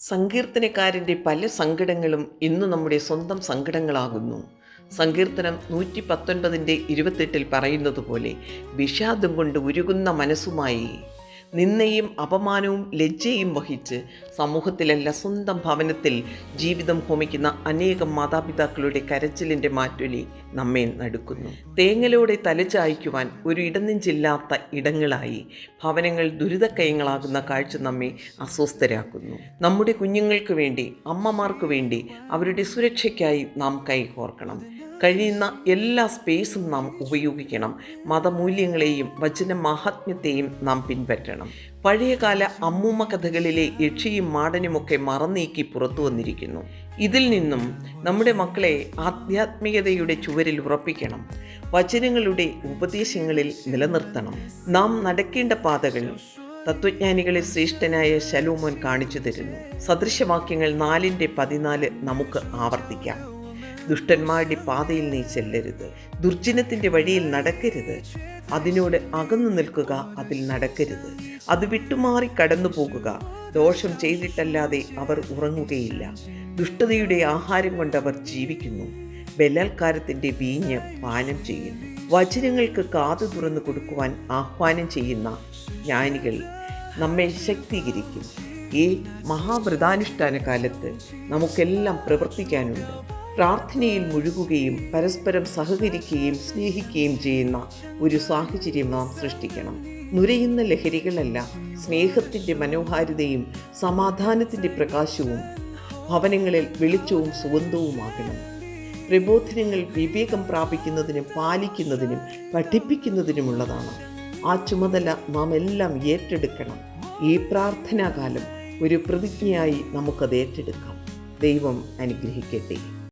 സങ്കീർത്തനക്കാരന്റെ പല സങ്കടങ്ങളും ഇന്ന് നമ്മുടെ സ്വന്തം സങ്കടങ്ങളാകുന്നു. സങ്കീർത്തനം നൂറ്റി പത്തൊൻപതിന്റെ ഇരുപത്തെട്ടിൽ പറയുന്നത് പോലെ വിഷാദം കൊണ്ട് ഉരുകുന്ന മനസ്സുമായി നിന്നയും അപമാനവും ലജ്ജയും വഹിച്ച് സമൂഹത്തിലല്ല സ്വന്തം ഭവനത്തിൽ ജീവിതം ഹോമിക്കുന്ന അനേകം മാതാപിതാക്കളുടെ കരച്ചിലിന്റെ മാറ്റൊലി നമ്മെ നടുക്കുന്നു. തേങ്ങലോടെ തലചായ്ക്കുവാൻ ഒരു ഇടനെഞ്ചില്ലാത്ത ഇടങ്ങളായി ഭവനങ്ങൾ ദുരിതക്കയങ്ങളാകുന്ന കാഴ്ച നമ്മെ അസ്വസ്ഥരാക്കുന്നു. നമ്മുടെ കുഞ്ഞുങ്ങൾക്ക് വേണ്ടി അമ്മമാർക്ക് വേണ്ടി അവരുടെ സുരക്ഷയ്ക്കായി നാം കൈകോർക്കണം. കഴിയുന്ന എല്ലാ സ്പേസും നാം ഉപയോഗിക്കണം. മതമൂല്യങ്ങളെയും വചന മഹാത്മ്യത്തെയും നാം പിൻപറ്റണം. പഴയകാല അമ്മൂമ്മ കഥകളിലെ യക്ഷിയും മാടനുമൊക്കെ മറന്നീക്കി പുറത്തു വന്നിരിക്കുന്നു. ഇതിൽ നിന്നും നമ്മുടെ മക്കളെ ആധ്യാത്മികതയുടെ ചുവരിൽ ഉറപ്പിക്കണം. വചനങ്ങളുടെ ഉപദേശങ്ങളിൽ നിലനിർത്തണം. നാം നടക്കേണ്ട പാതകൾ തത്വജ്ഞാനികളെ ശ്രേഷ്ഠനായ ശലോമോൻ കാണിച്ചു തരുന്നു. സദൃശവാക്യങ്ങൾ നാലിന്റെ പതിനാല് നമുക്ക് ആവർത്തിക്കാം. ദുഷ്ടന്മാരുടെ പാതയിൽ നീ ചെല്ലരുത്. ദുർജനത്തിന്റെ വഴിയിൽ നടക്കരുത്. അതിനോട് അകന്നു നിൽക്കുക അതിൽ നടക്കരുത്. അത് വിട്ടുമാറി കടന്നു പോകുക. ദോഷം ചെയ്തിട്ടല്ലാതെ അവർ ഉറങ്ങുകയില്ല. ദുഷ്ടതയുടെ ആഹാരം കൊണ്ട് അവർ ജീവിക്കുന്നു. ബലാത്കാരത്തിന്റെ വീഞ്ഞ് പാനം ചെയ്യുന്നു. വചനങ്ങൾക്ക് കാതു തുറന്നു കൊടുക്കുവാൻ ആഹ്വാനം ചെയ്യുന്ന ജ്ഞാനികൾ നമ്മെ ശക്തീകരിക്കും. ഈ മഹാവ്രതാനുഷ്ഠാന കാലത്ത് നമുക്കെല്ലാം പ്രവർത്തിക്കാനുണ്ട്. പ്രാർത്ഥനയിൽ മുഴുകുകയും പരസ്പരം സഹകരിക്കുകയും സ്നേഹിക്കുകയും ചെയ്യുന്ന ഒരു സാഹചര്യം നാം സൃഷ്ടിക്കണം. നുരയുന്ന ലഹരികളല്ല സ്നേഹത്തിന്റെ മനോഹാരിതയും സമാധാനത്തിന്റെ പ്രകാശവും ഭവനങ്ങളിൽ വെളിച്ചവും സുഗന്ധവുമാകണം. പ്രബോധനങ്ങൾ വിവേകം പ്രാപിക്കുന്നതിനും പാലിക്കുന്നതിനും പഠിപ്പിക്കുന്നതിനുമുള്ളതാണ്. ആ ചുമതല നാം എല്ലാം ഏറ്റെടുക്കണം. ഈ പ്രാർത്ഥനാകാലം ഒരു പ്രതിജ്ഞയായി നമുക്കത് ഏറ്റെടുക്കാം. ദൈവം അനുഗ്രഹിക്കട്ടെ.